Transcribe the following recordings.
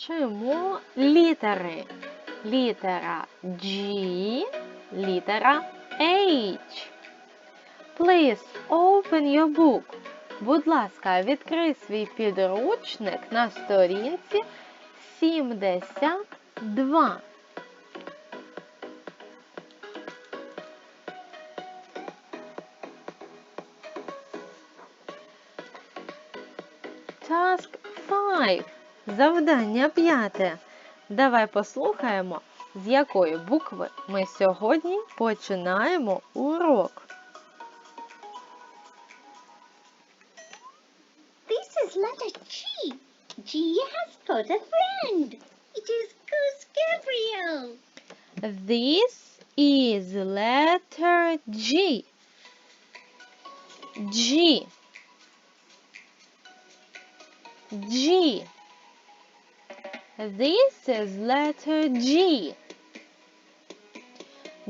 Вчимо літери. Літера G, літера H. Please open your book. Будь ласка, відкрий свій підручник на сторінці 72. Task 5. Завдання п'яте. Давай послухаємо, з якої букви ми сьогодні починаємо урок. This is letter G. G has got a friend. It is Goose Gabriel. This is letter G. G. G. This is letter G.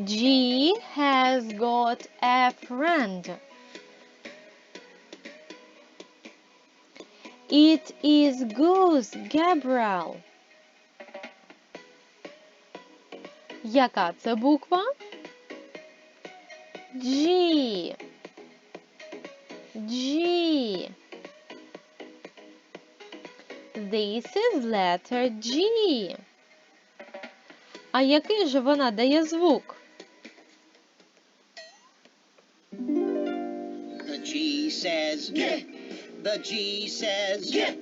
G has got a friend. It is Goose Gabriel. Яка це буква? G. This is letter G. А який же вона дає звук? The G says G. The G says G.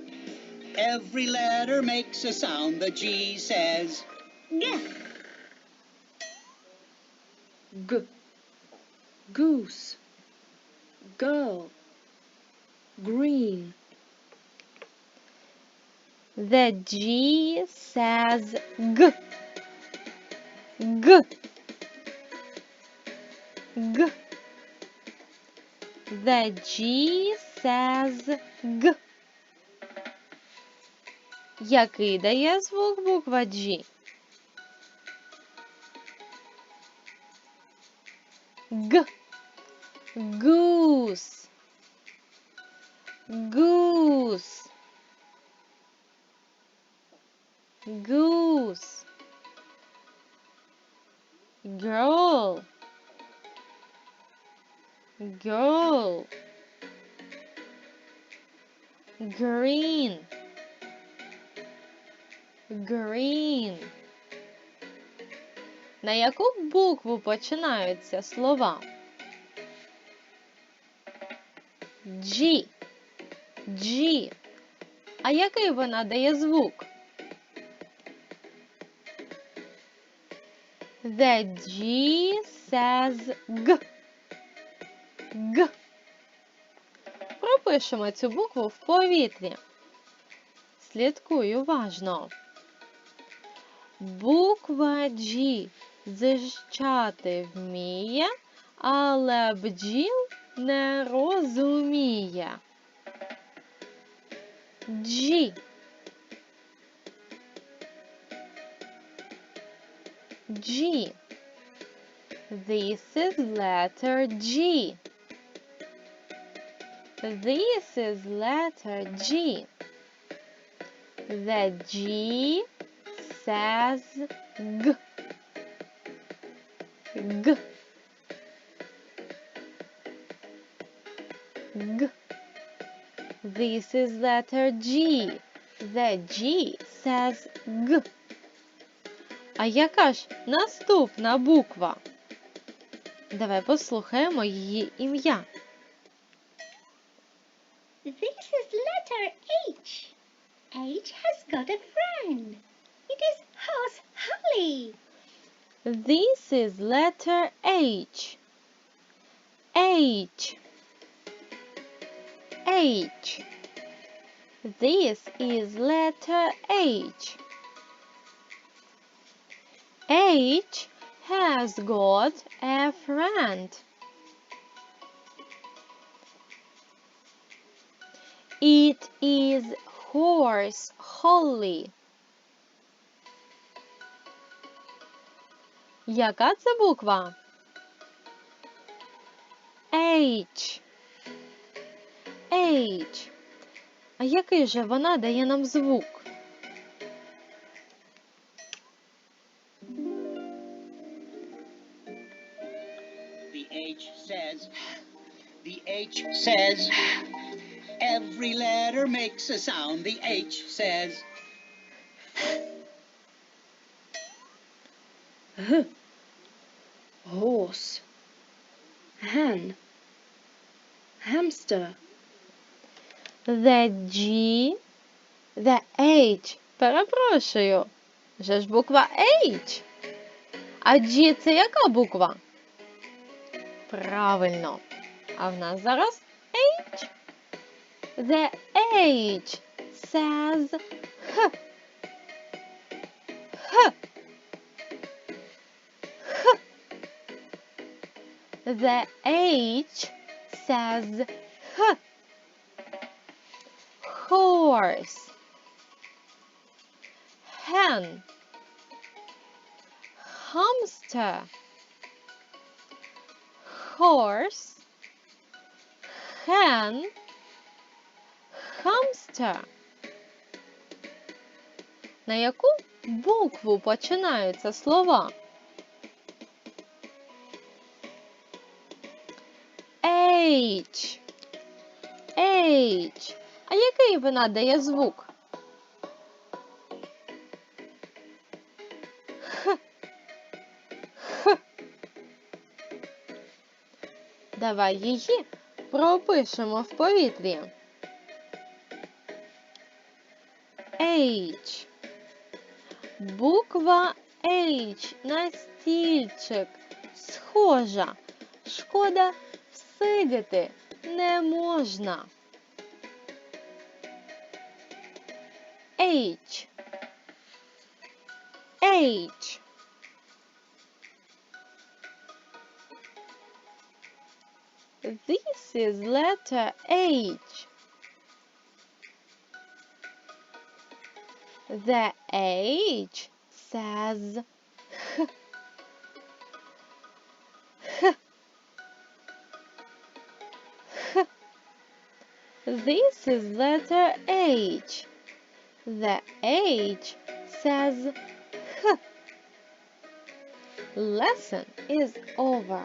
Every letter makes a sound. The G says G. G. Goose. Girl. Green. The G says G. G. G. The G says G. Який дає звук буква G? Г. Goose. Goose. Goose. Girl. Girl. Green. Green. На яку букву починаються слова? G. G. А який вона дає звук? The G says G. G. Пропишемо цю букву в повітрі. Слідкуй уважно. Буква G дзижчати вміє, але бджіл не розуміє. G. G. This is letter G. This is letter G. The G says G. G. G. This is letter G. The G says G. А яка ж наступна буква? Давай послухаємо її ім'я. This is letter H. H has got a friend. It is Horse Holly. This is letter H. H. H. This is letter H. H has got a friend. It is horse Holly. Яка це буква? H. H. А який же вона дає нам звук? H says. Every letter makes a sound, the H says. H. Horse. Hen. Hamster. The G, the H. Перепрошую. Вже ж буква H. А G це яка буква? Правильно. А в нас зараз H. The H says H. H. H. The H says H. Horse. Hen. Hamster. Horse. Hen. Hamster. На яку букву починаються слова? H. H. А який вона дає звук? Давай її пропишемо в повітрі. H. Буква H на стільчик. Схожа. Шкода, всидіти не можна. H. H. This is letter H. The H says H. This is letter H. The H says H. Lesson is over.